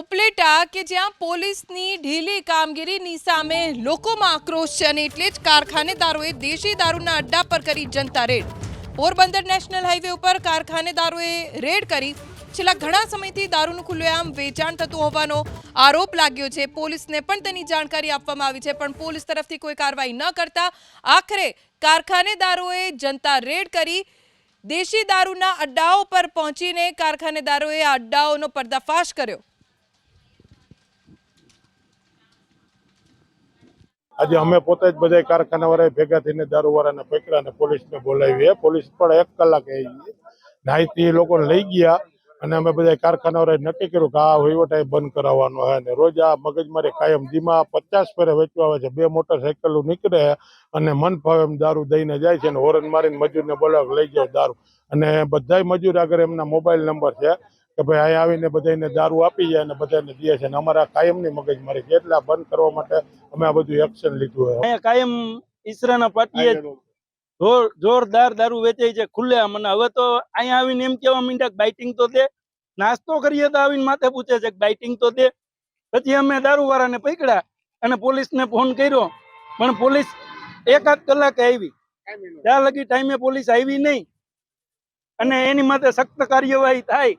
ઉપલેટા કે જ્યાં પોલીસની ઢીલી કામગીરીની સામે લોકોમાં આક્રોશ છે અને એટલે જ કારખાનેદારોએ દેશી દારૂના અડ્ડા પર કરી જનતા રેડ. પોરબંદર નેશનલ હાઈવે ઉપર કારખાનેદારોએ રેડ કરી. છેલ્લા ઘણા સમયથી દારૂનું ખુલ્લેઆમ વેચાણ થતું હોવાનો આરોપ લાગ્યો છે. પોલીસને પણ તેની જાણકારી આપવામાં આવી છે, પણ પોલીસ તરફથી કોઈ કાર્યવાહી ન કરતા આખરે કારખાનેદારોએ જનતા રેડ કરી. દેશી દારૂના અડ્ડાઓ પર પહોંચીને કારખાનેદારોએ આ અડ્ડાઓનો પર્દાફાશ કર્યો. આજે અમે પોતે જ બધા કારખાના વાળા ભેગા થઈને દારૂવાળાને પકડ્યા અને પોલીસને બોલાવીએ પોલીસ પણ એક કલાક એ નાઈથી એ લોકોને લઈ ગયા અને અમે બધા કારખાનાવાળાએ નક્કી કર્યું કે આ વહીવટ બંધ કરાવવાનો હોય અને રોજ આ મગજમારી કાયમ ધીમા પચાસ ફેરે વેચવા આવે છે. બે મોટરસાયકલો નીકળે અને મન ફાવે એમ દારૂ દઈને જાય છે અને હોરન મારીને મજૂરને બોલાવે લઈ જાઓ દારૂ. અને બધાય મજૂર આગળ એમના મોબાઈલ નંબર છે. કે ભાઈ અહીં આવીને બધાને દારૂ આપી જાય અને બધાને દે છે અને અમારા કાયમની મગજમારી આ બંધ કરવા માટે અમે આ બધું એક્શન લીધું હોય. અહીંયા કાયમ ઈસરાના પાટીએ જોર જોરદાર દારૂ વેચાય છે ખુલ્લે મને હવે તો અહીંયા આવીને એમ કેવા માંડ્યા કે બાઇટિંગ તો દે. નાસ્તો કરીએ તો આવીને માથે પૂછે છે કે બાઇટિંગ તો દે. પછી અમે દારૂ વાળાને પકડ્યા અને પોલીસને ફોન કર્યો. પણ પોલીસ એકાદ કલાકે આવી. ત્યાં લગી ટાઈમે પોલીસ આવી નહીં. અને એની માટે સખ્ત કાર્યવાહી થાય.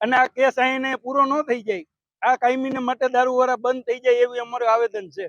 અને આ કેસ અહીંને પૂરો ન થઈ જાય. આ કાયમીને માટે દારૂ વાળા બંધ થઈ જાય એવું અમારું આવેદન છે.